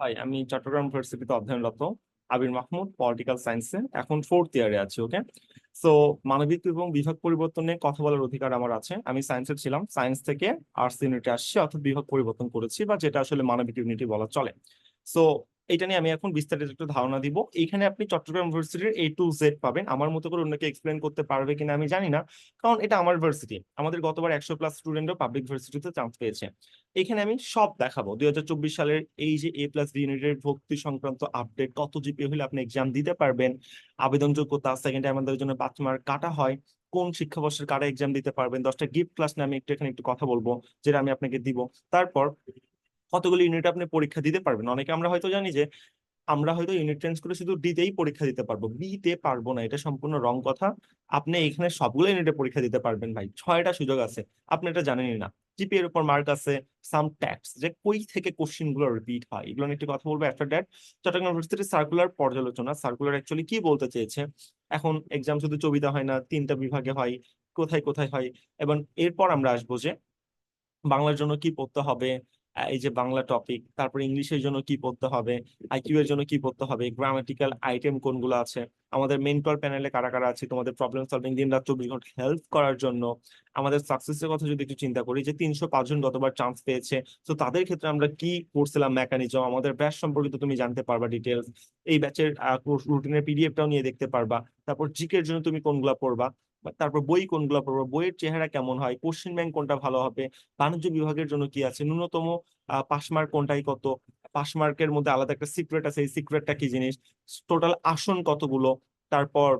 High আমি চট্টগ্রাম ইউনিভার্সিটিতে অধ্যয়নরত আবির মাহমুদ পলিটিক্যাল সায়েন্সে এখন ফোর্থ ইয়ারে আছি ওকে সো মানবিক এবং বিভাগ পরিবর্তনে কথা বলার অধিকার আমার আছে। আমি সায়েন্সের ছিলাম। সায়েন্স থেকে আর্টস ইউনিটে আসছি, অর্থাৎ বিভাগ পরিবর্তন করেছি বা যেটা আসলে মানবিক ইউনিটি বলা চলে। সো এটা নিয়ে আমি এখন বিস্তারিত একটু ধারণা দিব। এইখানে আপনি চট্টগ্রাম ইউনিভার্সিটির এ টু জেড পাবেন। আমার মতো করে অন্যকে এক্সপ্লেন করতে পারবে কিনা আমি জানি না, কারণ এটা আমার ভার্সিটি আমাদের গতবার একশো প্লাস স্টুডেন্টও পাবলিক ভার্সিটিতে চান্স পেয়েছে। এখানে আমি সব দেখাবো। দুই হাজার চব্বিশ সালের এই যে এ প্লাস ইউনিটের ভর্তি সংক্রান্ত আপডেট কত জিপি হলে আপনি এক্সাম দিতে পারবেন আবেদন যোগ্যতা সেকেন্ড আমাদের জন্য পাঁচ মার্ক কাটা হয়, কোন শিক্ষাবর্ষের কারা এক্সাম দিতে পারবেন, দশটা গিফট ক্লাস নিয়ে আমি একটু এখানে একটু কথা বলব, যেটা আমি আপনাকে দিব। তারপর কতগুলো ইউনিট আপনি পরীক্ষা দিতে পারবেন। অনেকে আমরা হয়তো জানি যে, আমরা হয়তো ইউনিট চেঞ্জ করে শুধু ডিতেই পরীক্ষা দিতে পারব। বিতে পারব না, এটা সম্পূর্ণ রং কথা। আপনি এখানে সবগুলো ইউনিটে পরীক্ষা দিতে পারবেন ভাই। ছয়টা সুযোগ আছে। আপনি এটা জানেনই না। জিপি এর উপর মার্ক আছে সাম ট্যাক্স যে কই থেকে কোশ্চেনগুলো রিপিট হয়। এগুলো নিয়ে একটু কথা বলব আফটার দ্যাট চট্টগ্রাম ইউনিভার্সিটির সার্কুলার পর্যালোচনা। সার্কুলার অ্যাকচুয়ালি কি বলতে চেয়েছে? এখন এক্সাম শুধু চবিতা হয় না, তিনটা বিভাগে হয়, কোথায় কোথায় হয়? এবং এরপর আমরা আসব যে, বাংলার জন্য কি পড়তে হবে? এই যে বাংলা টপিক তারপর ইংলিশের জন্য কি পড়তে হবে আইকিউ এর জন্য কি পড়তে হবে গ্রামাটিক্যাল আইটেম কোনগুলো আছে, আমাদের মেন্টর প্যানেলে কারা কারা আছে, তোমাদের প্রবলেম সলভিং দিন রাত চব্বিশ ঘণ্টা হেল্প করার জন্য, আমাদের সাকসেসের কথা যদি একটু চিন্তা করি, যে তিনশো পাঁচজন গতবার চান্স পেয়েছে, তো তাদের ক্ষেত্রে আমরা কি করছিলাম মেকানিজম আমাদের ব্যাচ সম্পর্কিত তুমি জানতে পারবা ডিটেলস এই ব্যাচের রুটিনের পিডিএফটাও নিয়ে দেখতে পারবা, তারপর জিকের জন্য তুমি কোনগুলা পড়বা তারপর বই কোনগুলো পড়ব? বইয়ের চেহারা কেমন হয়? কোশ্চেন ব্যাংক কোনটা ভালো হবে? বাণিজ্য বিভাগের জন্য কি আছে? ন্যূনতম পাস মার্ক কোনটাই কত? পাস মার্কের মধ্যে আলাদা একটা সিক্রেট আছে, এই সিক্রেটটা কি জিনিস? টোটাল আসন কতগুলো? তারপর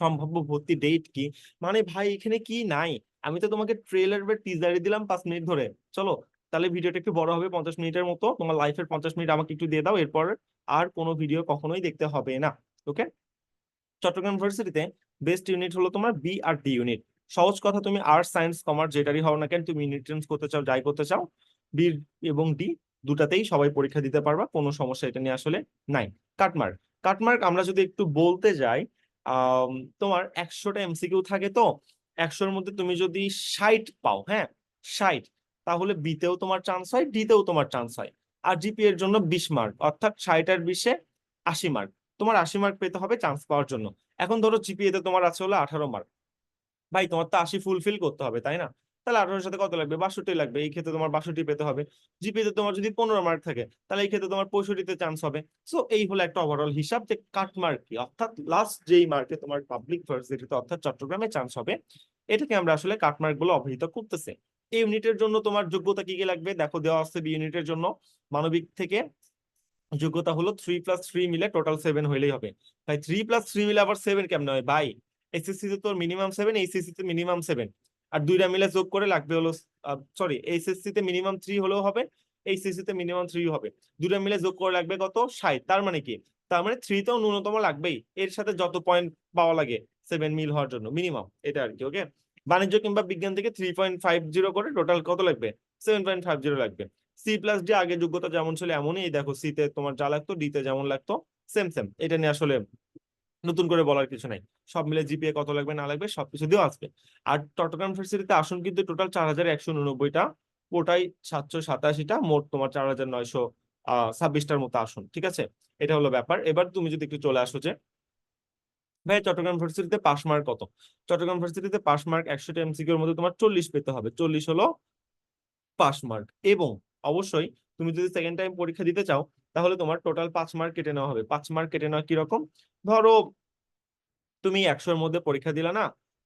সম্ভাব্য ভর্তি ডেট কি? মানে ভাই, এখানে কি নাই? আমি তো তোমাকে ট্রেলার বা টিজারে দিলাম পাঁচ মিনিট ধরে। চলো, তাহলে ভিডিওটা একটু বড় হবে, পঞ্চাশ মিনিটের মতো। তোমার লাইফের পঞ্চাশ মিনিট আমাকে একটু দিয়ে দাও, এরপর আর কোনো ভিডিও কখনোই দেখতে হবে না ওকে চট্টগ্রাম ইউনিভার্সিটিতে বেস্ট ইউনিট হলো তোমার বি আর ডি ইউনিট সহজ কথা, তুমি আর্টস সায়েন্স কমার্স যেটারই হও না কেন, তুমি ইউনিট করতে চাও, যাই করতে চাও বি এবং ডি দুটাতেই সবাই পরীক্ষা দিতে পারবা, কোনো সমস্যা এটা নিয়ে আসলে নাই। কাটমার্ক কাটমার্ক আমরা যদি একটু বলতে যাই তোমার একশোটা এমসিকিউ থাকে তো, একশোর মধ্যে তুমি যদি ষাট পাও হ্যাঁ? ষাট, তাহলে বিতেও তোমার চান্স হয় ডিতেও তোমার চান্স হয়। আর জিপি এর জন্য বিশ মার্ক অর্থাৎ ষাট আর বিশে আশি মার্ক তোমার আশি মার্ক পেতে হবে চান্স পাওয়ার জন্য। এখন ধরো জিপিএ তোমার আছে হলো আঠারো মার্ক ভাই, তোমার তো আশি ফুলফিল করতে হবে, তাই না? তাহলে আঠারোর সাথে কত লাগবে? বাষট্টি লাগবে, এই ক্ষেত্রে তোমার বাষট্টি পেতে হবে। জিপিএ তে তোমার যদি পনেরো মার্ক থাকে, তাহলে এই ক্ষেত্রে তোমার পঁয়ষট্টিতে চান্স হবে। সো এই হলো একটা ওভারঅল হিসাব যে কাট মার্ক কি, অর্থাৎ লাস্ট যেই মার্কে তোমার পাবলিক ভার্সিটিতে অর্থাৎ চট্টগ্রামে চান্স হবে, এটাকে আমরা আসলে কাট মার্কগুলো অবহিত করতেছে। এই ইউনিটের জন্য তোমার যোগ্যতা কি কি লাগবে? দেখো, দেওয়া আছে বি ইউনিটের জন্য। মানবিক থেকে যোগ্যতা হলো থ্রি প্লাস থ্রি মিলে টোটাল সেভেন হইলেই হবে। ভাই থ্রি প্লাস থ্রি মিলে আবার সেভেন কেমন হয়? ভাই এসএসসি তে তোর মিনিমাম সেভেন এইচএসসি তে মিনিমাম সেভেন আর দুইটা মিলে যোগ করে লাগবে হলো সরি এইচএসসি তে মিনিমাম থ্রি হলেও হবে এইচএসসি তে মিনিমাম থ্রি হবে। দুইটা মিলে যোগ করে লাগবে কত? ষাট। তার মানে কি? তার মানে থ্রি তো ন্যূনতম লাগবেই। এর সাথে যত পয়েন্ট পাওয়া লাগে সেভেন মিল হওয়ার জন্য মিনিমাম এটা আর কি ওকে বাণিজ্য কিংবা বিজ্ঞান থেকে থ্রি পয়েন্ট ফাইভ জিরো করে টোটাল কত লাগবে? সেভেন পয়েন্ট ফাইভ জিরো লাগবে। সি প্লাস ডি আগে যোগ্যতা যেমন ছিল এমনই দেখো সি তে তোমার যা লাগতো ডি তে যেমন লাগতো সেম সেম এটা নিয়ে আসলে নতুন করে বলার কিছু নাই। সব মিলে জিপিএ কত লাগবে, না লাগবে, সবকিছু দিয়েও আসবে। আর চট্টগ্রাম ইউনিভার্সিটিতে আসন কিন্তু টোটাল চার হাজার একশো উননব্বইটা, ওটাই সাতশো সাতাশিটা, মোট তোমার চার হাজার নয়শো ছাব্বিশটার মতো আসন, ঠিক আছে? এটা হলো ব্যাপার। এবার তুমি যদি একটু চলে আসো যে, ভাই, চট্টগ্রাম ইউনিভার্সিটিতে পাস মার্ক কত? চট্টগ্রাম ইউনিভার্সিটিতে পাস মার্ক একশোটা এমসিকিউর মধ্যে তোমার চল্লিশ পেতে হবে। চল্লিশ হলো পাস মার্ক এবং অবশ্যই তুমি যদি সেকেন্ড টাইম পরীক্ষা দিতে চাও, তাহলে তোমার টোটাল পাঁচ মার্ক কেটে নেওয়া হবে। পাঁচ মার্ক কেটে নেওয়া কীরকম? ধরো, তুমি একশোর মধ্যে পরীক্ষা দিলা না,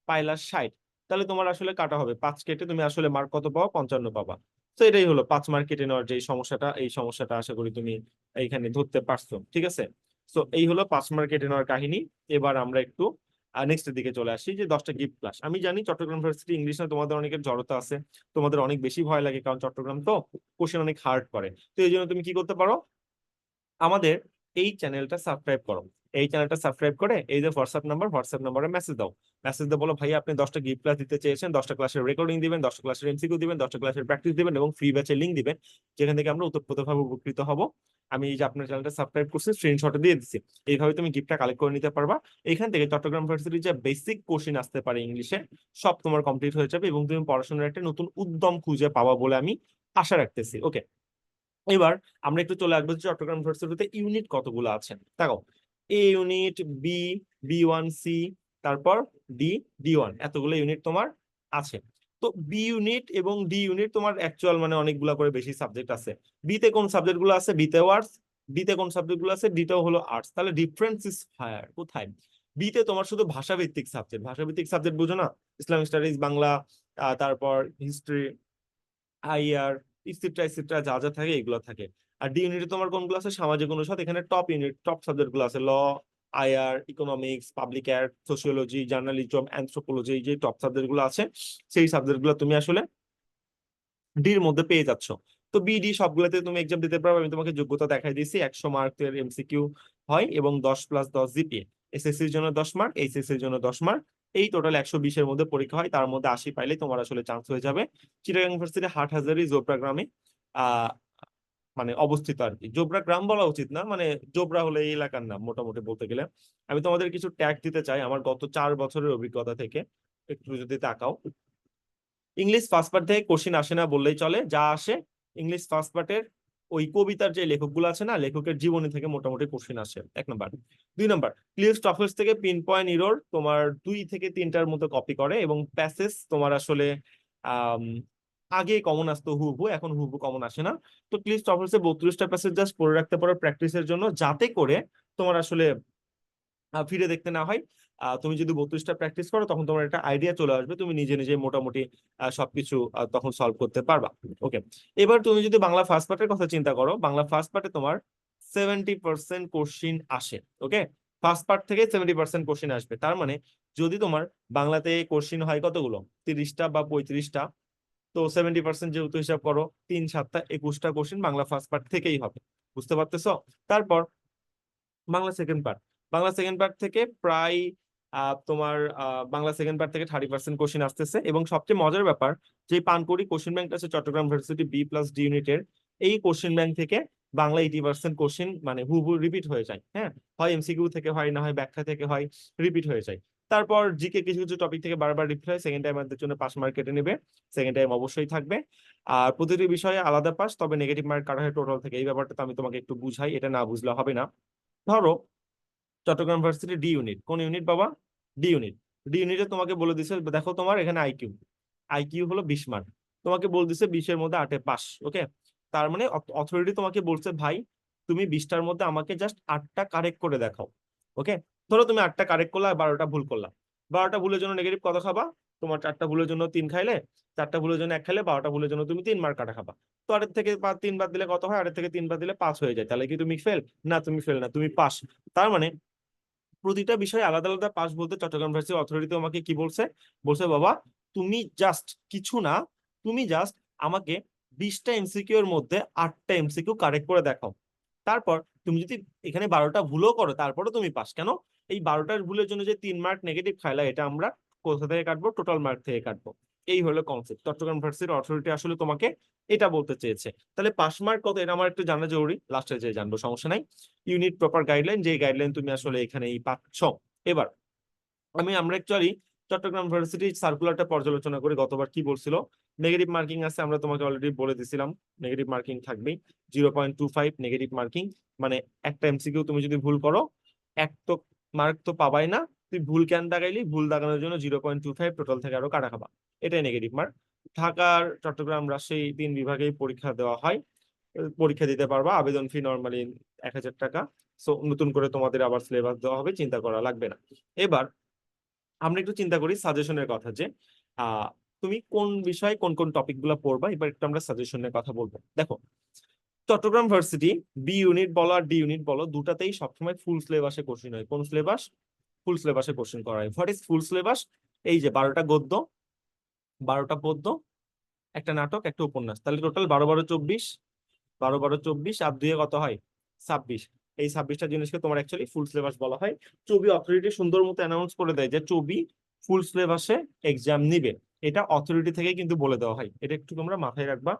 পাইলা ষাট, তাহলে তোমার আসলে কাটা হবে। পাঁচ কেটে তুমি আসলে মার্ক কত পাও পঞ্চান্ন পাবা। তো এটাই হলো পাঁচ মার্ক কেটে নেওয়ার যে সমস্যাটা, এই সমস্যাটা আশা করি তুমি এইখানে ধরতে পারছ। ঠিক আছে? তো এই হলো পাঁচ মার্ক কেটে নেওয়ার কাহিনী। এবার আমরা একটু নেক্সট দিকে চলে আসি, যে দশটা গিফট ক্লাস আমি জানি চট্টগ্রাম ইউনিভার্সিটি ইংলিশ না, তোমাদের অনেকের জড়তা আছে, তোমাদের অনেক বেশি ভয় লাগে কারণ চট্টগ্রাম তো কোশ্চেন অনেক হার্ড করে। তো এই জন্য তুমি কি করতে পারো? আমাদের এই চ্যানেলটা সাবস্ক্রাইব করো। এই চ্যানেলটা সাবস্ক্রাইব করে এই যে হোয়াটসঅ্যাপ নাম্বার হোয়াটসঅ্যাপ নাম্বারে মেসেজ দাও। মেসেজ দিয়ে বলো, ভাই, আপনি দশটা গিফট ক্লাস দিতে চেয়েছেন, দশটা ক্লাসের রেকর্ডিং দিবেন, দশটা ক্লাসের এমসিকিউ দিবেন, দশটা ক্লাসের প্র্যাকটিস দিবেন এবং ফ্রি ব্যাচের লিঙ্ক দিবেন। যেখান থেকে আমরা উত্তরপ্রতভাবে উপকৃত হব। আমি এই যে আপনার চ্যানেলটা সাবস্ক্রাইব করছি স্ক্রিনশটে দিয়ে দিচ্ছি এইভাবে তুমি গিফটটা কালেক্ট করে নিতে পারবা। এখান থেকে চট্টগ্রাম ইউনিভার্সিটির যে বেসিক কোশ্চেন আসতে পারে ইংলিশে সব তোমার কমপ্লিট হয়ে যাবে এবং তুমি পড়াশোনার একটা নতুন উদ্যম খুঁজে পাবা বলে আমি আশা রাখতেছি। ওকে এবার আমরা একটু চলে আসব চট্টগ্রাম ইউনিভার্সিটিতে ইউনিট কতগুলো আছে? দেখো A unit B B one C তারপর ডি ডি ওয়ান এতগুলো ইউনিট তোমার আছে। তো বি ইউনিট এবং ডি ইউনিট তোমার অ্যাকচুয়াল মানে অনেকগুলা করে বেশি সাবজেক্ট আছে। বিতে কোন সাবজেক্টগুলো আছে? বিতে আর্টস ডিতে কোন সাবজেক্টগুলো আছে? ডিতেও হলো আর্টস তাহলে ডিফারেন্স ইস হায়ার কোথায়? বিতে তোমার শুধু ভাষাভিত্তিক সাবজেক্ট ভাষাভিত্তিক সাবজেক্ট বুঝো না? ইসলামিক স্টাডিজ বাংলা তারপর হিস্ট্রি আইআর ইসিট্রা ইসিট্রা যা যা থাকে, এগুলো থাকে। আর ডি ইউনিটে তোমার কোনগুলো আছে? সামাজিক অনুষদ, এখানে টপ ইউনিট টপ সাবজেক্টগুলো আছে। Law IR economics public ad sociology journalism anthropology যে টপ সাবজেক্টগুলো আছে, সেই সাবজেক্টগুলো তুমি আসলে ডির মধ্যে পেয়ে যাচ্ছ। তো বিডি সবগুলোতে তুমি এক্সাম দিতে পারবে। আমি তোমাকে যোগ্যতা দেখাই দিয়েছি। একশো মার্কের এমসিকিউ হয় এবং দশ প্লাস দশ জিপিএ এসএসসির জন্য দশ মার্ক এইচএসসির জন্য দশ মার্ক এই টোটাল একশো বিশের মধ্যে পরীক্ষা হয়। তার মধ্যে আশি পাইলে তোমার আসলে চান্স হয়ে যাবে। চিটাগাং ইউনিভার্সিটি হাট হাজারি গ্রামে, আহ মানে অবস্থিত আর কি জোবরা গ্রাম বলা উচিত না মানে জোবরা হলে এই এলাকার নাম মোটামুটি বলতে গেলে। আমি তোমাদের কিছু ট্যাগ দিতে চাই আমার গত চার বছরের অভিজ্ঞতা থেকে, একটু যদি তাকাও। ইংলিশ ফার্স্ট পার্ট থেকে কোশ্চিন আসে না বললেই চলে, যা আসে ইংলিশ ফার্স্ট পার্টের ওই কবিতার যে লেখকগুলো আছে না, লেখকের জীবনী থেকে মোটামুটি কোশ্চিন আসে, এক নম্বর দুই নম্বর ক্লিয়ার স্টফেস থেকে পিন পয়েন্ট ইরোর তোমার দুই থেকে তিনটার মতো কপি করে এবং প্যাসেজ তোমার আসলে আগে কমন আসতো হুবু এখন হুবু কমন আসে না। তো প্লিজ স্টফেসে বত্রিশটা প্যাসেজ জাস্ট পড়ে রাখতে পারো প্র্যাকটিসের জন্য, যাতে করে তোমার আসলে ফিরে দেখতে না হয়। তুমি যদি বত্রিশটা প্র্যাকটিস করো, তখন তোমার একটা আইডিয়া চলে আসবে, তুমি নিজে নিজে মোটামুটি সবকিছু তখন সলভ করতে পারবা। ওকে এবার তুমি যদি বাংলা ফার্স্ট পার্টের কথা চিন্তা করো, বাংলা ফার্স্ট পার্টে তোমার সেভেন্টি পার্সেন্ট কোশ্চিন আসে। ওকে ফার্স্ট পার্ট থেকে সেভেন্টি পার্সেন্ট কোশ্চিন আসবে। তার মানে যদি তোমার বাংলাতে কোশ্চিন হয় কতগুলো? তিরিশটা বা পঁয়ত্রিশটা? তো সেভেন্টি পার্সেন্ট যেহেতু হিসাব করো, তিন সাতটা একুশটা কোশ্চিন বাংলা ফার্স্ট পার্ট থেকেই হবে, বুঝতে পারতেছো? তারপর Bangla second part Bangla second part থেকে প্রায় তোমার বাংলা সেকেন্ড পার্ট থেকে থার্টি পার্সেন্ট কোশ্চিন আসতেছে এবং সবচেয়ে মজার ব্যাপার, যে পানকুড়ি কোশ্চিন ব্যাংক আছে Chittagong university B plus D ইউনিটের এই কোশ্চিন ব্যাংক থেকে বাংলা এইটি পার্সেন্ট কোশ্চিন মানে হুবহু রিপিট হয়ে যায় হ্যাঁ? হয় এমসিকিউ থেকে হয়, না হয় ব্যাখ্যা থেকে হয় রিপিট হয়ে যায়। তারপর জিকে কিছু কিছু টপিক থেকে বারবার হয় সেকেন্ড টাইম আমাদের জন্য পাস মার্ক কেটে নেবে সেকেন্ড টাইম অবশ্যই থাকবে। আর প্রতিটি বিষয়ে আলাদা পাস তবে নেগেটিভ মার্ক কাটা হয় টোটাল থেকে। এই ব্যাপারটা আমি তোমাকে একটু বুঝাই, এটা না বুঝলে হবে না। ধরো, চট্টগ্রাম ভার্সিটি ডি ইউনিট কোন ইউনিট বাবা? ডি ইউনিট ডি ইউনিটে তোমাকে বলে দিছে, দেখো তোমার এখানে আইকিউ আইকিউ হলো বিশ মার্ক তোমাকে বলে দিছে বিশের মধ্যে আটে পাস ওকে তার মানে অথরিটি তোমাকে বলছে, ভাই, তুমি বিশটার মধ্যে আমাকে জাস্ট আটটা কারেক্ট করে দেখাও। ওকে ধরো তুমি আটটা কারেক্ট করলা, বারোটা ভুল করলা। বারোটা ভুলের জন্য নেগেটিভ কত খাবা? তোমার চারটা ভুলের জন্য তিন খাইলে, চারটা ভুলের জন্য এক খাইলে, বারোটা ভুলের জন্য তুমি তিন মার্ক কাটা খাবা। তো আটের থেকে তিন বাদ দিলে কত হয়? আটের থেকে তিন বাদ দিলে পাস হয়ে যায়। তাহলে কি তুমি ফেল না, তুমি ফেল না, তুমি পাস তার মানে প্রতিটা বিষয়ে আলাদা আলাদা পাস বলতে চট্টগ্রাম ইউনিভার্সিটি অথরিটি আমাকে কি বলছে? বলছে, বাবা, তুমি জাস্ট কিছু না, তুমি জাস্ট আমাকে বিশটা এমসিকিউ এর মধ্যে আটটা এমসিকিউ কারেক্ট করে দেখাও। তারপর তুমি যদি এখানে বারোটা ভুলও করো তারপরে তুমি পাস কেন? এই বারোটার ভুলের জন্য যে তিন মার্ক নেগেটিভ খাইলা এটা আমরা কোথা থেকে কাটবো টোটাল মার্ক থেকে কাটবো। এই হলো কনসেপ্ট চট্টগ্রাম ইউনিভার্সিটির অথরিটি আসলে তোমাকে এটা বলতে চেয়েছে। তাহলে পাস মার্ক কত? এটা আমার একটু জানা জরুরি। লাস্টে যে জানব, সমস্যা নাই। ইউনিট প্রপার গাইডলাইন যে গাইডলাইন তুমি আসলে এখানেই পাচ্ছ। এবার, আমি আমরা অ্যাকচুয়ালি চট্টগ্রাম ইউনিভার্সিটি সার্কুলারটা পর্যালোচনা করে গতবার কি বলছিল? নেগেটিভ মার্কিং আছে, আমরা তোমাকে অলরেডি বলে দিছিলাম। নেগেটিভ মার্কিং থাকবেই। Zero point two five negative marking মানে একটা এমসিকিউ তুমি যদি ভুল করো, এক তো মার্ক তো পাবাই না। তুই ভুল ক্যান দাগাইলি ভুল দাগানোর জন্য zero point two five total থেকে আরও কাটা খাবা। এটাই নেগেটিভ মার্ক ঢাকার, চট্টগ্রাম, রাজশাহী তিন বিভাগেই পরীক্ষা দেওয়া হয়। পরীক্ষা দিতে পারবা, আবেদন ফি নর্মালি এক হাজার টাকা। সো নতুন করে তোমাদের আবার সিলেবাস দেওয়া হবে, চিন্তা করা লাগবে না। এবার, আমরা একটু চিন্তা করি সাজেশনের কথা যে তুমি কোন বিষয়ে কোন কোন টপিকগুলো পড়বা? এবার একটু আমরা সাজেশনের কথা বলব। দেখো চট্টগ্রাম ভার্সিটি বি ইউনিট বলো আর ডি ইউনিট বলো, দুটাতেই সবসময় ফুল সিলেবাসে কোশ্চিন হয়। কোন সিলেবাস ফুল সিলেবাসে কোশ্চিন করা হয়। হোয়াট ইজ ফুল সিলেবাস এই যে বারোটা গদ্য, বারোটা পদ্য, একটা নাটক, একটা উপন্যাস। তাহলে টোটাল বারো বারো চব্বিশ, বারো বারো চব্বিশ, আর দুয়ে কত হয়? ছাব্বিশ। এই ছাব্বিশটা জিনিসকে তোমার অ্যাকচুয়ালি ফুল সিলেবাস বলা হয়। চবি অথরিটি সুন্দর মতো অ্যানাউন্স করে দেয় যে চবি ফুল সিলেবাসে এক্সাম নিবে। এটা অথরিটি থেকে কিন্তু বলে দেওয়া হয়। এটা একটু তোমরা মাথায় রাখবা।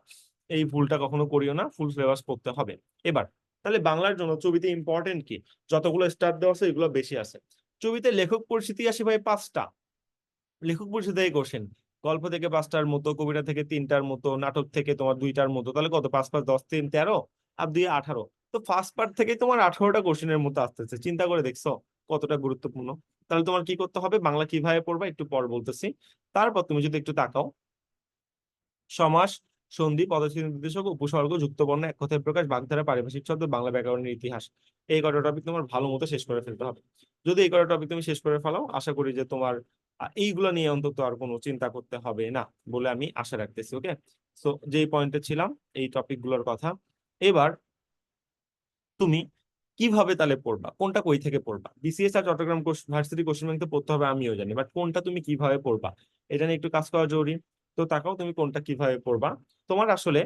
এই ভুলটা কখনো করিও না ফুল সিলেবাস পড়তে হবে। এবার, তাহলে বাংলার জন্য ছবিতে ইম্পর্টেন্ট কি? যতগুলো স্টার দেওয়া আছে, এগুলো বেশি আছে। ছবিতে লেখক পরিচিতি আসে ভাই পাঁচটা। লেখক পরিচিতি কোশ্চেন গল্প থেকে পাঁচটার মতো, কবিতা থেকে তিনটার মতো, নাটক থেকে তোমার দুইটার মতো, তাহলে কত? পাঁচ পাঁচ, দশ, তিন, তেরো আর দুই, আঠারো। তো ফার্স্ট পার্ট থেকে তোমার আঠারোটা কোশ্চেনের মতো আসতেছে। চিন্তা করে দেখছ কতটা গুরুত্বপূর্ণ। তাহলে তোমার কি করতে হবে? বাংলা কীভাবে পড়বা? একটু পর বলতেছি। তারপর তুমি যদি একটু তাকাও। সমাস সন্ধি, পদচিহ্ন নির্দেশক উপসর্গ, যুক্তবর্ণ, এক কথায় প্রকাশ, বাগধারা, পারিভাষিক শব্দ, বাংলা ব্যাকরণের ইতিহাস। এই কটা টপিক তোমার ভালো মতো শেষ করে ফেলতে হবে। যদি এই কটা টপিক তুমি শেষ করে ফেলাও আশা করি যে তোমার এইগুলো নিয়ে অন্তত আর কোনো চিন্তা করতে হবে না বলে আমি আশা রাখতেছি ওকে সো যেই পয়েন্টে ছিলাম, এই টপিকগুলোর কথা। এবার, তুমি কীভাবে তাহলে পড়বা? কোনটা কই থেকে পড়বা? বিসিএস আর চট্টগ্রাম ভার্সিটি কোশ্চেন ব্যাংক পড়তে হবে, আমিও জানি। বাট কোনটা তুমি কীভাবে পড়বা? এটা নিয়ে একটু কাজ করা জরুরি। তো তাকাও তুমি কোনটা কীভাবে পড়বা? তোমার আসলে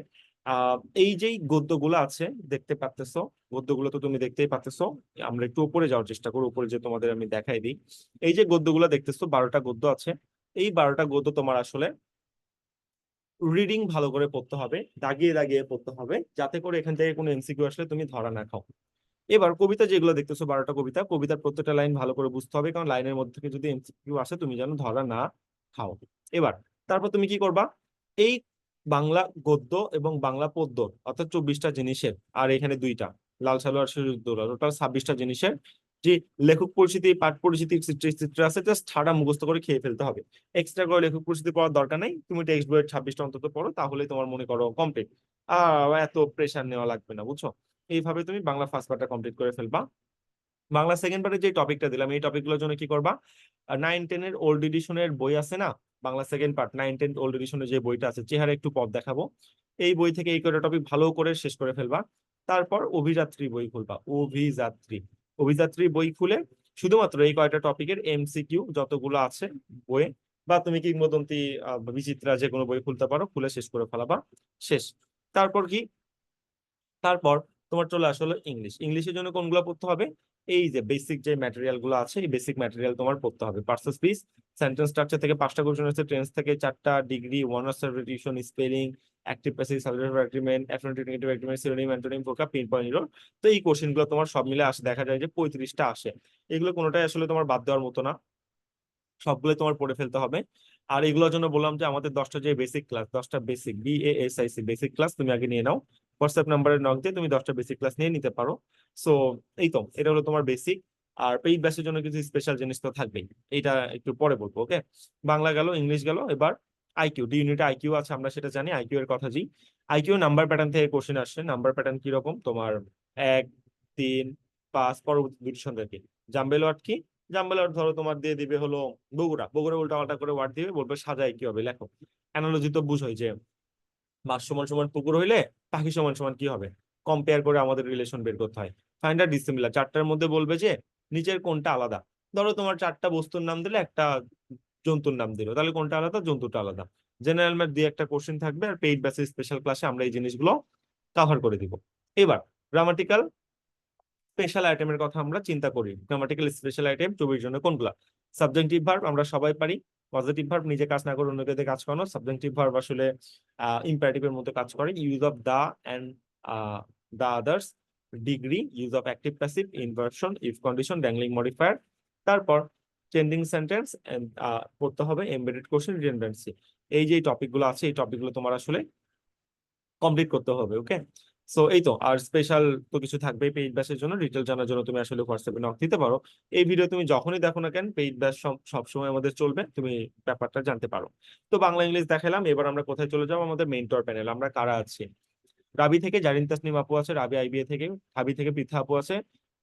এই যেই গদ্যগুলো আছে, দেখতে পাচ্তেছো গদ্যগুলো তো তুমি দেখতেই পাচ্তেছো আমরা একটু উপরে যাওয়ার চেষ্টা করব, উপরে যে তোমাদের আমি দেখাই দিই। এই যে গদ্যগুলো দেখতেছো, বারোটা গদ্য আছে, এই বারোটা গদ্য তোমার আসলে রিডিং ভালো করে পড়তে হবে, দাগিয়ে দাগিয়ে পড়তে হবে, যাতে করে এখান থেকে কোনো এমসিকিউ আসলে তুমি ধরা না খাও। এবার কবিতা যেগুলো দেখতেছো, বারোটা কবিতা, কবিতার প্রত্যেকটা লাইন ভালো করে বুঝতে হবে, কারণ লাইনের মধ্যে থেকে যদি এমসিকিউ আসে, তুমি যেন ধরা না খাও। এবার তারপর তুমি কি করবা? এই বাংলা গদ্য এবং বাংলা পদ্য, অর্থাৎ চব্বিশটা জিনিসের, আর এখানে দুইটা, লাল সালোয়ার সুরুদ্দৌলা টোটাল ছাব্বিশটা জিনিসের যে লেখক পরিচিতি, পাঠ পরিচিতি আছে জাস্ট ছাড়া মুখস্থ করে খেয়ে ফেলতে হবে। এক্সট্রা করে লেখক পরিচিতি পড়ার দরকার নাই, তুমি টেক্সট বইয়ের ছাব্বিশটা অন্তত পড়ো তাহলে তোমার মনে করো কমপ্লিট আহ, এত প্রেশার নেওয়া লাগবে না, বুঝছ? এইভাবে তুমি বাংলা ফার্স্ট পার্টটা কমপ্লিট করে ফেলবা। বাংলা সেকেন্ড পার্টে যে টপিকটা দিলাম, এই টপিকগুলোর জন্য কি করবা? নাইন টেনের ওল্ড এডিশনের বই আছে না? Bangla second part nine ten old এডিশনের যে বইটা আছে, চেহারা একটু পথ দেখাবো। এই বই থেকে এই কটা টপিক ভালো করে শেষ করে ফেলবা। তারপর অভিযাত্রী বই খুলবা, অভিযাত্রী। অভিযাত্রী বই খুলে শুধুমাত্র এই কয়টা টপিকের এমসিকিউ যতগুলো আছে বইয়ে, বা তুমি কিংবদন্তি বিচিত্রা যে কোনো বই খুলতে পারো, খুলে শেষ করে ফেলাবা। শেষ। তারপর কি? তারপর তোমার চলে আসলো ইংলিশ ইংলিশের জন্য কোনগুলো পড়তে হবে? এই যে বেসিক যে ম্যাটেরিয়ালগুলো আছে, এই বেসিক ম্যাটেরিয়াল তোমার পড়তে হবে। পার্সেস পিস সেন্টেন্স স্ট্রাকচার থেকে পাঁচটা কোশ্চেন আছে টেন্স থেকে চারটা degree one of substitution spelling active passive subject agreement affirmative negative agreement synonym antonym vocab pin point তো এই কোশ্চেনগুলো তোমার সব মিলে আসে, দেখা যায় যে পঁয়ত্রিশটা আসে। এগুলো কোনোটাই আসলে তোমার বাদ দেওয়ার মতো না। সবগুলো তোমার পড়ে ফেলতে হবে। আর এগুলোর জন্য বললাম যে আমাদের দশটা যে বেসিক ক্লাস দশটা basic B A S I basic class তুমি আগে নিয়ে নাও। হোয়াটসঅ্যাপ নাম্বারে নক দিয়ে তুমি দশটা বেসিক ক্লাস নিয়ে নিতে পারো। সো এই তো এটা হলো তোমার বেসিক আর পেইড ব্যাচের জন্য কিছু স্পেশাল জিনিস তো থাকবেই। এটা একটু পরে বলব ওকে বাংলা গেল, ইংলিশ গেল, এবার আইকিউ ডি ইউনিটে আইকিউ আছে, আমরা সেটা জানি আইকিউ এর কথা জি। আইকিউ নাম্বার প্যাটার্ন থেকে কোশ্চেন আসছে নাম্বার প্যাটার্ন কি রকম? তোমার এক, তিন, পাঁচ, পরবর্তী দুটি সংখ্যা কি জাম্বেল ওয়ার্ড কি? জাম্বেল ওয়ার্ড ধরো তোমার দিয়ে দিবে হলো বগুড়া। বগুড়া উল্টা পাল্টা করে ওয়ার্ড দিবে, বলবে সাজায় কি হবে, লেখো। অ্যানালজি তো বুঝোই যে, মাছ সমান সমান পুকুর হইলে পাখি সমান সমান কি হবে? কম্পেয়ার করে আমাদের রিলেশন বের করতে হয়। ফাইন্ড আউট ডিসিমিলার চারটার মধ্যে বলবে যে, নিচের কোনটা আলাদা। ধরো তোমার চারটা বস্তুর নাম দিলে একটা জন্তুর নাম দিল। তাহলে কোনটা আলাদা, জন্তুটা আলাদা। জেনারেল ম্যাথ দিয়ে একটা কোশ্চেন থাকবে আর পেইড বেসিস স্পেশাল ক্লাসে আমরা এই জিনিসগুলো কভার করে দিব। এবার গ্রামাটিক্যাল স্পেশাল আইটেমের কথা আমরা চিন্তা করি। গ্রামাটিক্যাল স্পেশাল আইটেম চব্বিশ জন্য কোনগুলা? সাবজেক্টিভ ভার্ব আমরা সবাই পারি। পজিটিভ ভার্ব নিজে কাজ না করে অন্যকে কাজ করানো। সাবজেক্টিভ ভার্ব আসলে ইম্পারেটিভের মতো কাজ করে। Use of the and the others degree use of active passive inversion if condition dangling modifier তারপর চেঞ্জিং সেন্টেন্স পড়তে হবে এমবেডেড কোশ্চেন রিডেন্ডেন্সি এই যে টপিকগুলো আছে, এই টপিকগুলো তোমার আসলে কমপ্লিট করতে হবে ওকে সো এই তো, আর স্পেশাল তো কিছু থাকবে পেইড ব্যাসের জন্য ডিটেল জানার জন্য তুমি আসলে হোয়াটসঅ্যাপে নক দিতে পারো। এই ভিডিও তুমি যখনই দেখো না কেন পেইড ব্যাচ সবসময় আমাদের চলবে, তুমি ব্যাপারটা জানতে পারো। তো বাংলা ইংলিশ দেখালাম, এবার আমরা কোথায় চলে যাব? আমাদের মেন্টর প্যানেল আমরা কারা আছি? রাবি থেকে জারিন তাসনিম আপু আছে, রাবি আইবিএ থেকে, হাবি থেকে পৃথা আপু আছে,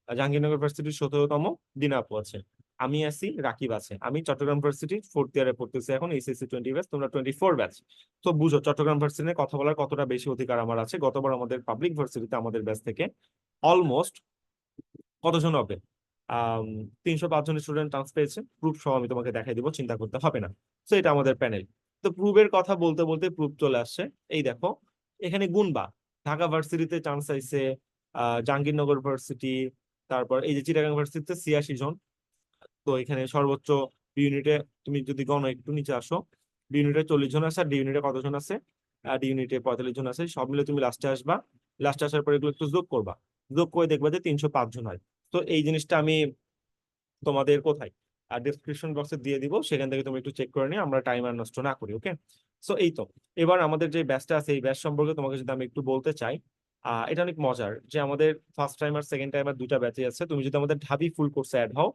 জাহাঙ্গীরনগর ইউনিভার্সিটির সতেরোতম দিনা আপু আছে। আমি আছি, রাকিব আছে। আমি চট্টগ্রাম ইউনিভার্সিটি ফোর্থ ইয়ারে পড়তেছি এখন এসএসসি টোয়েন্টি ব্যাচ তোমরা টোয়েন্টি ফোর ব্যাচ তো বুঝো, চট্টগ্রাম ইউনিভার্সিটি কথা বলার কতটা বেশি অধিকার আমার আছে? গতবার আমাদের পাবলিক ভার্সিটিতে আমাদের ব্যাচ থেকে অলমোস্ট কতজন হবে? তিনশো পাঁচ জন স্টুডেন্ট চান্স পেয়েছে। প্রুফ সহ আমি তোমাকে দেখাই দিব, চিন্তা করতে হবে না। তো এটা আমাদের প্যানেল তো প্রুফের কথা বলতে বলতে প্রুফ চলে আসছে। এই দেখো এখানে গুনবা। ঢাকা ভার্সিটিতে চান্স আহ জাহাঙ্গীরনগর ভার্সিটি, তারপর এই যে চিটাগাং ভার্সিটিতে ছিয়াশি জন। তো এখানে সর্বোচ্চ ইউনিটে তুমি যদি গণ একটু নিচে আসো বি ইউনিটে চল্লিশ জন আছে, আর ডি ইউনিটে কতজন আছে? ডি ইউনিটে পঁয়তাল্লিশ জন আছে, সব মিলে তুমি লাস্টে আসবা। লাস্টে আসার পর এগুলো একটু যোগ করবা। যোগ করে দেখবা যে তিনশো পাঁচ জন হয়। তো এই জিনিসটা আমি তোমাদের কোথায়? আর ডিসক্রিপশন বক্সে দিয়ে দিব, সেখান থেকে তুমি একটু চেক করে নিয়ে আমরা টাইম আর নষ্ট না করি ওকে সো এই তো, এবার আমাদের যে ব্যাচটা আছে, এই ব্যাচ সম্পর্কে তোমাকে যদি আমি একটু বলতে চাই এটা অনেক মজার যে আমাদের ফার্স্ট টাইম আর সেকেন্ড টাইম আর দুটা ব্যাচে আছে, তুমি যদি আমাদের ঢাবি ফুল কোর্সে অ্যাড হও,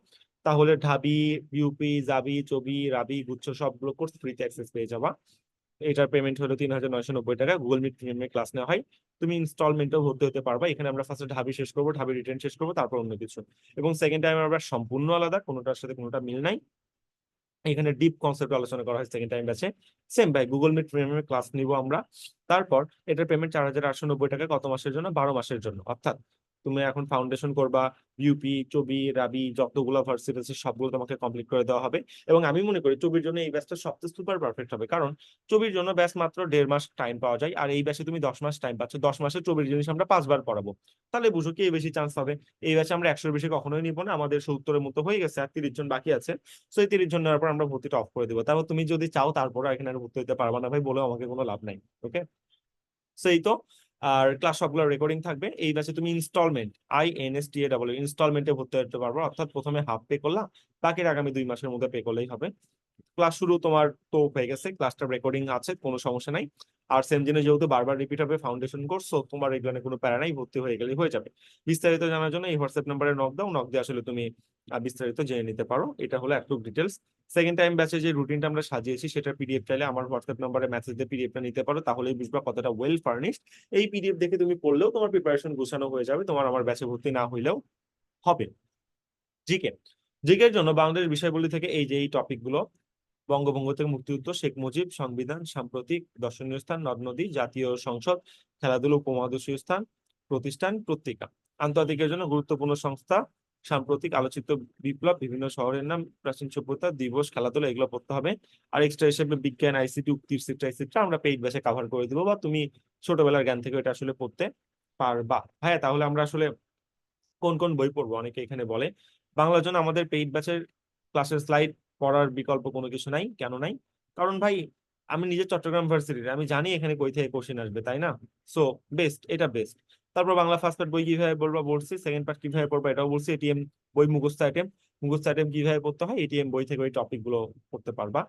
তাহলে ঢাবি ইউপি জাবি চবি রাবি গুচ্ছ সবগুলো কোর্স ফ্রিতে অ্যাক্সেস পেয়ে যাবা। এটার পেমেন্ট হলো তিন হাজার নয়শো নব্বই টাকা। গুগল মিট প্রিমিয়ামে ক্লাস নেওয়া হয়। তুমি ইনস্টলমেন্টেও ভর্তি হতে পারবা। এখানে আমরা ফার্স্টে ঢাবি শেষ করব, ঢাবি রিটার্ন শেষ করব, তারপর অন্য কিছু। এবং সেকেন্ড টাইম আমরা সম্পূর্ণ আলাদা, কোনোটার সাথে কোনোটা মিল নাই। এখানে ডিপ কনসেপ্ট আলোচনা করা হয় সেকেন্ড টাইম ব্যাচে সেম ভাই গুগল মিট প্রিমিয়ামে ক্লাস নিব আমরা। তারপর এটার পেমেন্ট চার হাজার আটশো নব্বই টাকা কত মাসের জন্য, বারো মাসের জন্য, অর্থাৎ তুমি এখন ফাউন্ডেশন করবা ইউপি চবি রাবি যতগুলো ভার্সিটি আছে সবগুলো তোমাকে কমপ্লিট করে দেওয়া হবে। এবং আমি মনে করি চবির জন্য এই ব্যাচটা সবচেয়ে সুপার পারফেক্ট হবে। কারণ চবির জন্য ব্যাচ মাত্র দেড় মাস টাইম পাওয়া যায়, আর এই ব্যাচে তুমি দশ মাস টাইম পাচ্ছ। দশ মাসে চবির জিনিস আমরা পাঁচবার পড়াবো। তাহলে বুঝো কি বেশি চান্স হবে? এই ব্যাচে আমরা একশোর বেশি কখনোই নিবো না, আমাদের সত্তরের মতো হয়ে গেছে, আর তিরিশ জন বাকি আছে। সো এই তিরিশ জন নেওয়ার পর আমরা ভর্তিটা অফ করে দেবো। তারপর তুমি যদি চাও তারপরে এখানে আর ভর্তি হতে পারবা না ভাই, বলেও আমাকে কোনো লাভ নাই ওকে সেই তো। আর ক্লাস সবগুলো রেকর্ডিং থাকবে। এই ব্যাচে তুমি instalment I N S T A double ইনস্টলমেন্টে ভর্তি হতে পারব। অর্থাৎ প্রথমে হাফ পে করলাম বাকির আগামী দুই মাসের মধ্যে পে করলেই হবে। ক্লাস শুরু তোমার তো হয়ে গেছে ক্লাসটা রেকর্ডিং আছে, কোনো সমস্যা নাই। আর সেম জিনিস যেহেতু বারবার রিপিট হবে ফাউন্ডেশন কোর্স সো তোমার এগুলো কোনো প্যারা নাই, ভর্তি হয়ে গেলেই হয়ে যাবে। বিস্তারিত জানার জন্য এই হোয়াটসঅ্যাপ নাম্বারে নক দাও নক দিয়ে আসলে তুমি বিস্তারিত জেনে নিতে পারো। এটা হলো একটু ডিটেলস সেকেন্ড টাইম ব্যাচে যে রুটিনটা আমরা সাজিয়েছি সেটা পিডিএফ চাইলে আমার হোয়াটসঅ্যাপ নাম্বারে মেসেজ দিয়ে পিডিএফটা নিতে পারো, তাহলেই বুঝবা কতটা ওয়েল ফার্নিশড এই পিডিএফ দেখে তুমি পড়লেও তোমার প্রিপারেশন গোছানো হয়ে যাবে, তোমার আমার ব্যাচে ভর্তি না হইলেও হবে। জিকে জিকের জন্য বাংলাদেশ বিষয়গুলি থেকে এই যে এই টপিকগুলো বঙ্গভঙ্গ থেকে মুক্তিযুদ্ধ শেখ মুজিব, সংবিধান, সাম্প্রতিক দর্শনীয় স্থান, নদ নদী, জাতীয় সংসদ, খেলাধুলা, উপমহাদেশীয় স্থান, প্রতিষ্ঠান, পত্রিকা। আন্তর্জাতিকের জন্য গুরুত্বপূর্ণ সংস্থা, সাম্প্রতিক আলোচিত বিপ্লব, বিভিন্ন শহরের নাম, প্রাচীন সভ্যতা, দিবস, খেলাধুলা, এগুলো পড়তে হবে। আর এক্সট্রা হিসেবে বিজ্ঞান আইসিটি উক্তি ইসিট্রা আমরা পেইড ব্যাচে কভার করে দিব বা তুমি ছোটবেলার জ্ঞান থেকে এটা আসলে পড়তে পারবা। ভাইয়া, তাহলে আমরা আসলে কোন কোন বই পড়ব? অনেকে এখানে বলে। বাংলার জন্য আমাদের পেইড ব্যাচের ক্লাসের স্লাইড পড়ার বিকল্প কোনো কিছু নাই, কেন নাই? কারণ ভাই, আমি নিজে চট্টগ্রাম ভার্সিটির, আমি জানি এখানে কই থেকে কোশ্চেন আসবে, তাই না? সো বেস্ট এটা বেস্ট তারপর বাংলা ফার্স্ট পার্ট বই কীভাবে পড়বা বলছি সেকেন্ড পার্ট কীভাবে পড়বা এটাও বলছি এটিএম বই, মুখস্থ আইটেম মুখস্থ আইটেম কীভাবে পড়তে হয়? এটিএম বই থেকে ওই টপিকগুলো পড়তে পারবা।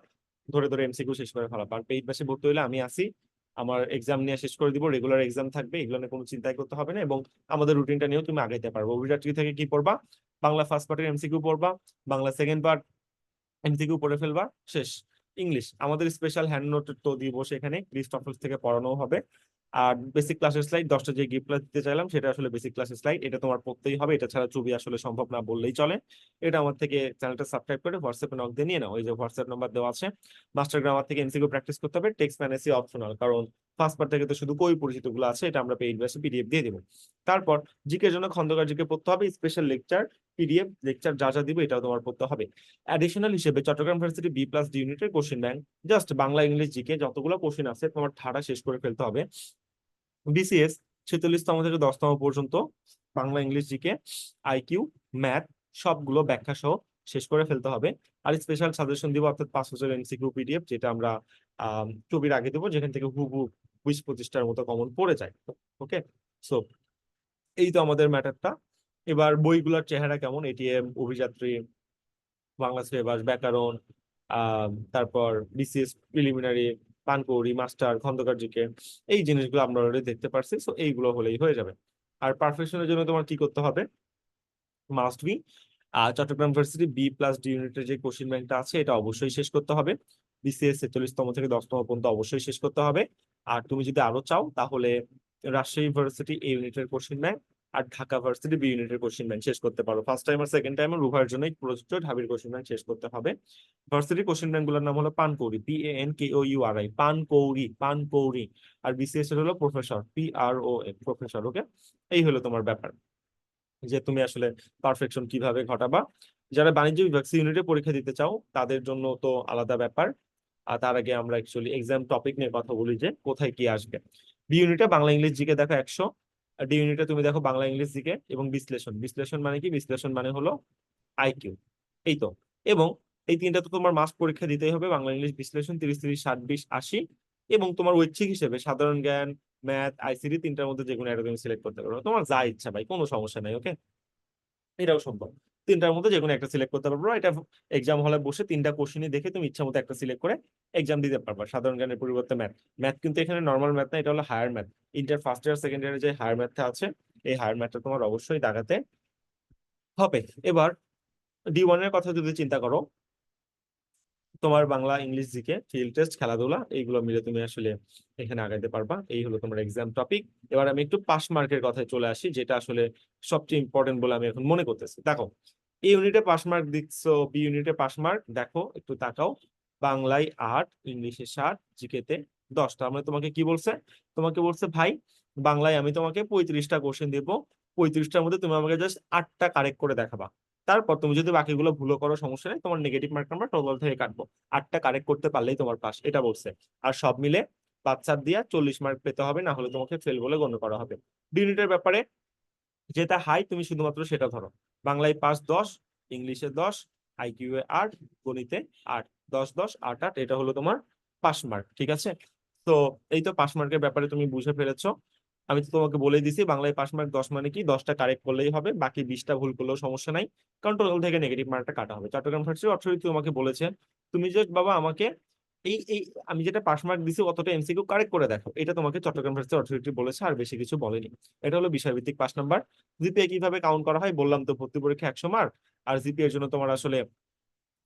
ধরে ধরে এমসিকিউ শেষ করে ফেলা। আর পেইড ব্যাচে ভর্তি হইলে আমি আসি, আমার এক্সাম নিয়ে শেষ করে দিব রেগুলার এক্সাম থাকবে, এগুলো নিয়ে কোনো চিন্তাই করতে হবে না এবং আমাদের রুটিনটা নিয়েও তুমি আগাইতে পারব। অভিযাত্রী থেকে কি পড়বা? বাংলা ফার্স্ট পার্টের এমসিকিউ পড়বা, বাংলা সেকেন্ড পার্ট এমসিকিউ পড়ে ফেলবা, শেষ। ইংলিশ আমাদের স্পেশাল হ্যান্ড নোট তো দিব সেখানে লিস্ট অফিস থেকে পড়ানো হবে। আর বেসিক ক্লাসের স্লাইড দশটা যে গিফট ক্লাস দিতে চাইলাম, সেটা আসলে বেসিক ক্লাসের স্লাইড এটা তোমার পড়তেই হবে, এটা ছাড়া ছবি আসলে সম্ভব না বললেই চলে। এটা আমার থেকে চ্যানেলটা সাবস্ক্রাইব করে হোয়াটসঅ্যাপে নক দিয়ে নিয়ে নাও ওই যে হোয়াটসঅ্যাপ নাম্বার দেওয়া আছে। মাস্টার গ্রামার থেকে এমসিকিউ প্র্যাকটিস করতে হবে টেক্সট ম্যানেসি অপশনাল কারণ ফার্স্ট পার্ট থেকে তো শুধু কই পরিচিতগুলো আছে, এটা আমরা পেইড ব্যাসে পিডিএফ দিয়ে দিব। তারপর জিকের জন্য খন্দকার জিকে পড়তে হবে স্পেশাল লেকচার পিডিএফ লেকচার যা যা দিব এটাও তোমার পড়তে হবে। অ্যাডিশনাল হিসেবে Chittagong university B plus D ইউনিটের question bank just Bangla, English, GK যতগুলো কোশ্চেন আছে, তোমার ধারা শেষ করে ফেলতে হবে। বিসিএস ছেচল্লিশতম থেকে দশতম পর্যন্ত Bangla, English, GK IQ math সবগুলো ব্যাখ্যা সহ শেষ করে ফেলতে হবে। আর স্পেশাল সাজেশন দিব অর্থাৎ পাঁচ হাজার এমসিকিউ পিডিএফ যেটা আমরা ছবির আগে দেবো, যেখান থেকে হুবু বিশ পঁচিশটার মতো কমন পড়ে যায়। ওকে সো এই তো আমাদের ম্যাটারটা এবার বইগুলোর চেহারা কেমন? এটিএম অভিযাত্রী, বাংলা সিলেবাস ব্যাকরণ তারপর BCS preliminary Pankouri master Khandakar GK এই জিনিসগুলো আমরা অলরেডি দেখতে পারছি। সো এইগুলো হলেই হয়ে যাবে। আর পারফেকশনের জন্য তোমার কি করতে হবে? Must be Chittagong university B plus D ইউনিটের যে কোশ্চেন ব্যাংকটা আছে, এটা অবশ্যই শেষ করতে হবে। বিসিএস ছেচল্লিশতম থেকে দশতম পর্যন্ত অবশ্যই শেষ করতে হবে। আর তুমি যদি আরও চাও, তাহলে রাজশাহী ইউনিভার্সিটি এ ইউনিটের কোশ্চেন ব্যাংক আর ঢাকা ভার্সিটি বি ইউনিটের কোশ্চেন ব্যাংক শেষ করতে পারো। ফার্স্ট টাইম আর সেকেন্ড টাইম উভয়ের জন্যই প্রযোজ্য ঢাবির কোশ্চেন ব্যাংক শেষ করতে হবে। ভার্সিটি কোশ্চেন ব্যাংকগুলোর নাম হলো Pankouri P A N K O U R I Pankouri Pankouri. R BCS এর হলো professor P R O A professor okay এই হলো তোমার ব্যাপার, যে তুমি আসলে পারফেকশন কীভাবে ঘটাবা। যারা বাণিজ্য বিভাগ সি ইউনিটে পরীক্ষা দিতে চাও, তাদের জন্য তো আলাদা ব্যাপার। আর তার আগে আমরা অ্যাকচুয়ালি এক্সাম টপিক নিয়ে কথা বলি যে কোথায় কি আসবে। বি ইউনিটে বাংলা ইংলিশ জিকে দেখো একশো। ডি ইউনিটে তুমি দেখো বাংলা ইংলিশ জিকে এবং বিশ্লেষণ। বিশ্লেষণ মানে কি? বিশ্লেষণ মানে হলো আইকিউ এই তো। এবং এই তিনটা তো তোমার মাস পরীক্ষা দিতেই হবে। বাংলা ইংলিশ বিশ্লেষণ তিরিশ তিরিশ ষাট বিশ আশি এবং তোমার ঐচ্ছিক হিসেবে সাধারণ জ্ঞান ম্যাথ আইসিডি তিনটার মধ্যে যে কোনো একটা তুমি সিলেক্ট করতে পারো। তোমার যা ইচ্ছা ভাই, কোনো সমস্যা নাই ওকে এটাও সম্ভব। তিনটার মধ্যে যে কোনো একটা সিলেক্ট করতে পারব। এটা এক্সাম হলে বসে তিনটা কোশ্চেনই দেখে তুমি ইচ্ছা মতো একটা সিলেক্ট করে এক্সাম দিতে পারবা। সাধারণ জ্ঞানের পরিবর্তে ম্যাথ ম্যাথ কিন্তু এখানে নর্মাল ম্যাথ না, এটা হলো higher math inter first year second ইয়ারে যে হায়ার ম্যাথটা আছে, এই হায়ার ম্যাথটা তোমার অবশ্যই দাগাতে হবে। এবার ডি ওয়ানের কথা যদি চিন্তা করো তোমার Bangla, English, GK, field test, খেলাধুলা, এইগুলো মিলে তুমি আসলে এখানে আগাইতে পারবা। এই হলো তোমার এক্সাম টপিক এবার আমি একটু পাস মার্কের কথায় চলে আসি, যেটা আসলে সবচেয়ে ইম্পর্টেন্ট বলে আমি এখন মনে করতেছি। দেখো এই ইউনিটে পাস মার্ক দিচ্ছ বি ইউনিটে পাস মার্ক দেখো, একটু তাকাও। বাংলায় আট, ইংলিশে ষাট জিকেতে দশটা মানে তোমাকে কি বলছে? তোমাকে বলছে, ভাই, বাংলায় আমি তোমাকে পঁয়ত্রিশটা কোশ্চেন দিব। পঁয়ত্রিশটার মধ্যে তুমি আমাকে জাস্ট আটটা কারেক্ট করে দেখাবা। তারপর তুমি যদি বাকিগুলো ভুলো করো, সমস্যা নেই। তোমার নেগেটিভ মার্ক আমরা টোটাল থেকে কাটবো। আটটা কারেক্ট করতে পারলেই তোমার পাস এটা বলছে। আর সব মিলে বাচ্চার দিয়া চল্লিশ মার্ক পেতে হবে না হলে তোমাকে ফেল বলে গণ্য করা হবে। ইউনিটের ব্যাপারে যেটা হাই তুমি শুধুমাত্র সেটা ধরো। বাংলায় পাস দশ, ইংলিশে দশ আইকিউ এ আট, গণিতে আট। দশ দশ, আট আট, এটা হলো তোমার পাস মার্ক ঠিক আছে? তো এই তো পাস মার্কের ব্যাপারে তুমি বুঝে ফেলেছো। আমি তো তোমাকে বলে দিছি, বাংলায় পাস মার্ক দশ মানে কি? দশটা কারেক্ট করলেই হবে, বাকি বিশটা ভুল করলেও সমস্যা নাই। কারণ টোটাল থেকে নেগেটিভ মার্কটা কাটা হবে। চট্টগ্রাম ভার্সিটি অর্থনীতি তোমাকে বলেছে, তুমি যে বাবা আমাকে এই এই, আমি যেটা পাস মার্ক দিছি, অতটা এমসিকিউ কারেক্ট করে দেখো। এটা তোমাকে চট্টগ্রাম ভার্সিটি অথরিটি বলেছে, আর বেশি কিছু বলেনি। এটা হলো বিষয়ভিত্তিক পাস নাম্বার। জিপিএ কীভাবে কাউন্ট করা হয়? বললাম তো ভর্তি পরীক্ষা একশো মার্ক আর জিপিএ এর জন্য তোমার আসলে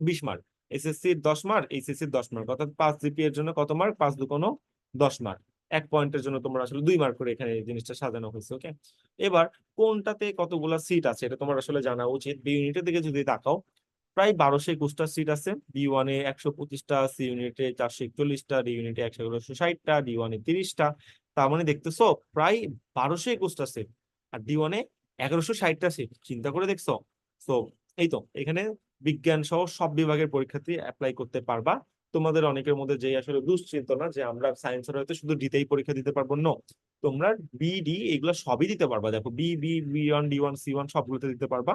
বিশ মার্ক এসএসসি দশ মার্ক এইচএসসি দশ মার্ক অর্থাৎ পাঁচ জিপিএ এর জন্য কত মার্ক পাঁচ দুকোনো দশ মার্ক এক পয়েন্টের জন্য তোমরা আসলে দুই মার্ক করে এখানে জিনিসটা সাজানো হয়েছে ওকে এবার কোনটাতে কতগুলা সিট আছে এটা তোমার আসলে জানা উচিত। বি ইউনিটের দিকে যদি তাকাও, প্রায় বারোশো একুশটা সিট আছে। বি ওয়ানে একশো পঁচিশটা সি ইউনিটে চারশো একচল্লিশটা ডি ইউনিটে একশো এগারোশো ষাটটা ডি ওয়ানে তিরিশটা। তার মানে দেখতেছো, প্রায় বারোশো একুশটা সিট আর ডি ওয়ানে এগারোশো ষাটটা সিট চিন্তা করে দেখছ? তো এই তো, এখানে বিজ্ঞান সহ সব বিভাগের পরীক্ষার্থী অ্যাপ্লাই করতে পারবা। তোমাদের অনেকের মধ্যে যে আসলে দুশ্চিন্তনা যে আমরা সায়েন্সের হয়তো শুধু ডিতেই পরীক্ষা দিতে পারব নো তোমরা বি ডি এগুলো সবই দিতে পারবা। দেখো B B B one D one C one সবগুলোতে দিতে পারবা।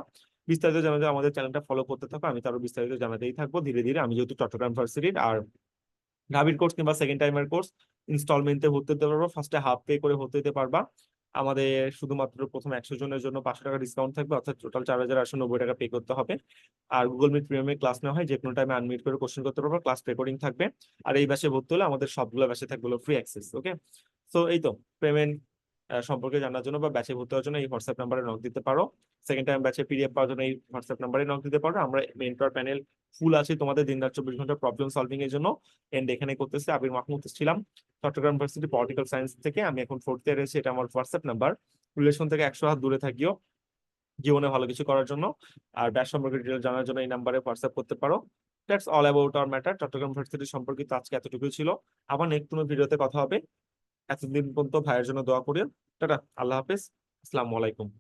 বিস্তারিত জানাতে আমাদের চ্যানেলটা ফলো করতে থাকো। আমি তারও বিস্তারিত জানাতেই থাকব। ধীরে ধীরে আমি যেহেতু চট্টগ্রাম ভার্সিটির আর ঢাবির কোর্স কিংবা সেকেন্ড টাইমের কোর্স ইনস্টলমেন্টে ভর্তি হতে পারব। ফার্স্টে হাফ পে করে ভর্তি হতে পারবা। আমাদের শুধুমাত্র প্রথম একশো জনের জন্য পাঁচশো টাকা ডিসকাউন্ট থাকবে, অর্থাৎ টোটাল চার হাজার আটশো নব্বই টাকা পে করতে হবে। আর গুগল মিট প্রিমিয়ামে ক্লাস নেওয়া হয়, যে কোনো টাইমে আনমিট করে কোশ্চেন করতে পারব ক্লাস রেকর্ডিং থাকবে। আর এই ব্যাচে ভর্তি হলে আমাদের সবগুলো ব্যাচে থাকবে ফ্রি অ্যাক্সেস ওকে সো এই তো পেমেন্ট সম্পর্কে জানার জন্য বা ব্যাচে ভর্তি হওয়ার জন্য এই হোয়াটসঅ্যাপ নাম্বারে নক দিতে পারো। সেকেন্ড টাইম ব্যাচে পিডিএফ পাওয়ার জন্য এই হোয়াটসঅ্যাপ নাম্বারে নক দিতে পারো। আমরা মেন্টর প্যানেল ফুল আছে তোমাদের দিন রাত চব্বিশ ঘণ্টা প্রবলেম সলভিং এর জন্য। এন্ড এখানে করতেছি, আবির মাহমুদ ছিলাম। চট্টগ্রাম ইউনিভার্সিটি পলিটিক্যাল সায়েন্স থেকে। আমি এখন ফোর্থ ইয়ারে এসে এটা আমার হোয়াটসঅ্যাপ নাম্বার রিলেশন থেকে একশো হাত দূরে থাকিও। জীবনে ভালো কিছু করার জন্য। আর ব্যাচ সম্পর্কে ডিটেল জানার জন্য এই নাম্বারে হোয়াটসঅ্যাপ করতে পারো। That's all about our matter Chittagong university সম্পর্কিত আজকে এতটুকুই ছিল। আবার নেক্সট কোনো ভিডিওতে কথা হবে। এতদিন পর্যন্ত ভাইয়ের জন্য দোয়া করিয়েন। টাটা আল্লাহ হাফিজ। আসসালামু আলাইকুম।